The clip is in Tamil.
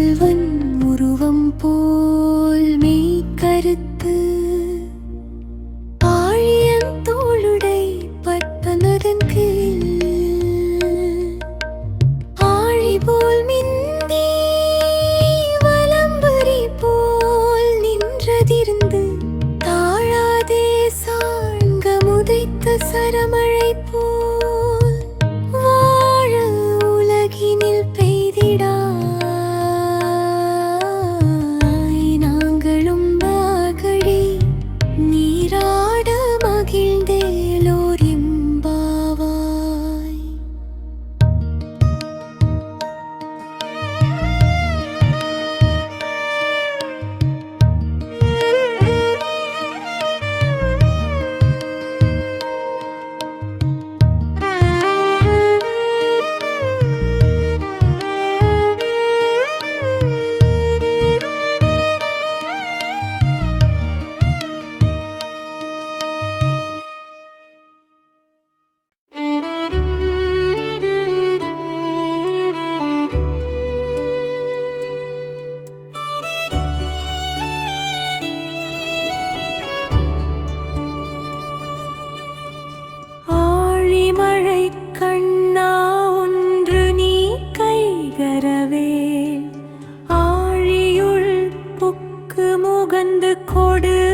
செல்வன் உருவம் போல் மெய் கருத்து. ஆழியன் தோளுடை பற்பனதன் கீழ். ஆழி போல் மிந்தி வலம்புரி போல் நின்றதிருந்து தாழாதே சாங்க முதைத்த சரமழை போல் கை கண்ணா ஒன்று நீ கைகரவே கொடு.